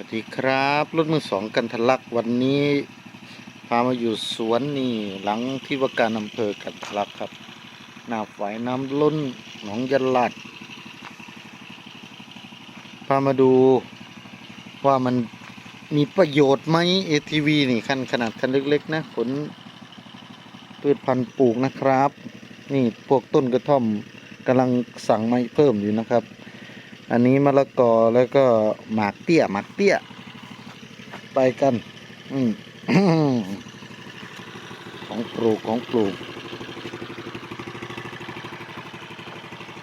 สวัสดีครับรถมือสองกันทะลักวันนี้ พามาอยู่สวนนี่หลังที่ว่าการอำเภอกันทะลักครับ หน้าฝายน้ำล้นหนองยันลาดพามาดูว่ามันมีประโยชน์ไหม ATV นี่คันขนาดคันเล็กๆนะขนพืชพันธุ์ปลูกนะครับ นี่พวกต้นกระท่อมกำลังสั่งไม้เพิ่มอยู่นะครับ อันนี้มะละกอแล้วก็หมากเตี้ยหมากเตี้ย ไปกัน อืมของปลูกของปลูก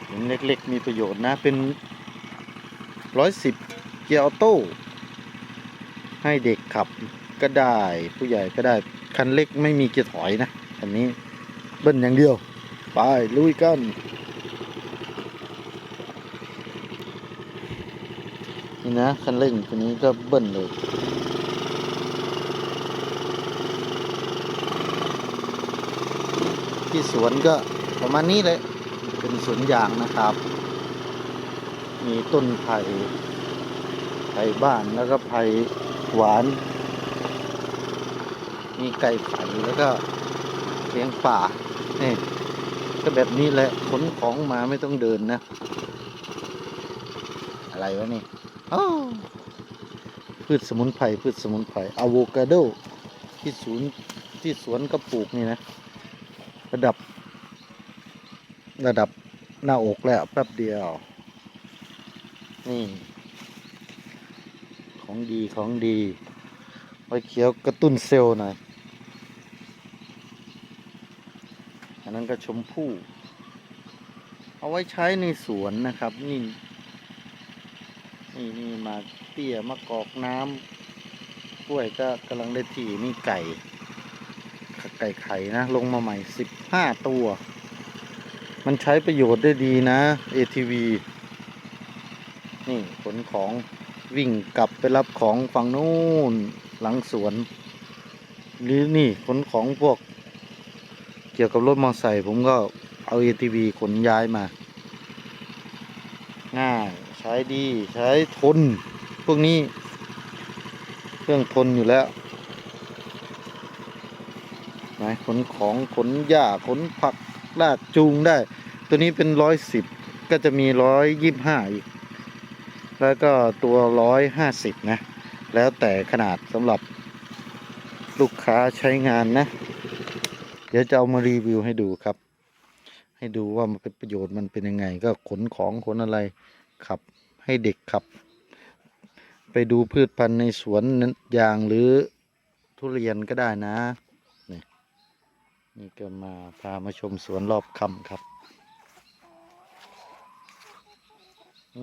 เห็นเล็กๆ มีประโยชน์นะ เป็นร้อยสิบเกียร์ออโต้ ให้เด็กขับก็ได้ ผู้ใหญ่ก็ได้ คันเล็กไม่มีเกียร์ถอยนะคันนี้เบิ้ลอย่างเดียว ไป ลุยกัน นี่นะคันเร่งตัวนี้ก็เบิ้ลเลยที่สวนก็ประมาณนี้เลยเป็นสวนยางนะครับ มีต้นไผ่ไผ่บ้านแล้วก็ไผ่หวาน มีไก่ไผ่แล้วก็เลี้ยงป่านี่ก็แบบนี้แหละขนของมาไม่ต้องเดินนะ อะไรวะนี่ พืชสมุนไพรพืชสมุนไพรอะโวคาโดที่สวนที่สวนก็ปลูกนี่นะ ระดับ ระดับหน้าอกแล้วแป๊บเดียว นี่ ของดีของดีไว้เขียวกระตุ้นเซลล์หน่อย อันนั้นก็ชมพู่ เอาไว้ใช้ในสวนนะครับ นี่ นี่นี่มาเตี้ยมะกอกน้ำกล้วยก็กำลังได้ที่นี่ไก่ไก่ไข่นะ ลงมาใหม่สิบห้าตัว มันใช้ประโยชน์ได้ดีนะ ATV นี่ขนของวิ่งกลับไปรับของฝั่งนู้นหลังสวน หรือนี่ขนของพวก เกี่ยวกับรถมอเตอร์ไซค์ผมก็เอา ATV ขนย้ายมา ง่าย ช้ดีใช้ทน พวกนี้ เครื่องทนอยู่แล้วไหนขนของขนหญ้าขนผักลากจูงได้ ตัวนี้เป็นร้อยสิบก็จะมีร้อยยี่ห้าอีก แล้วก็ตัวร้อยห้าสิบนะ แล้วแต่ขนาดสำหรับลูกค้าใช้งานนะ เดี๋ยวจะเอามารีวิวให้ดูครับ ให้ดูว่ามันเป็นประโยชน์มันเป็นยังไง ก็ขนของขนอะไร ขับให้เด็กขับ ไปดูพืชพันธุ์ในสวนนั้นยางหรือทุเรียนก็ได้นะนี่นี่ก็มาพามาชมสวนรอบคำครับ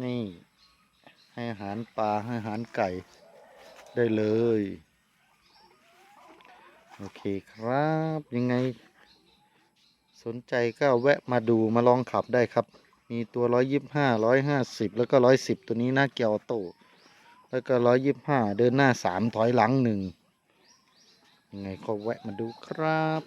นี่ให้อาหารปลาให้อาหารไก่ได้เลย โอเคครับยังไง สนใจก็แวะมาดูมาลองขับได้ครับ มีตัวร้อยยี่ห้าร้อยห้าสิบแล้วก็ร้อยสิบตัวนี้หน้าเกียวโต แล้วก็ร้อยยี่ห้าเดินหน้าสามถอยหลังหนึ่งยังไงก็แวะมาดูครับ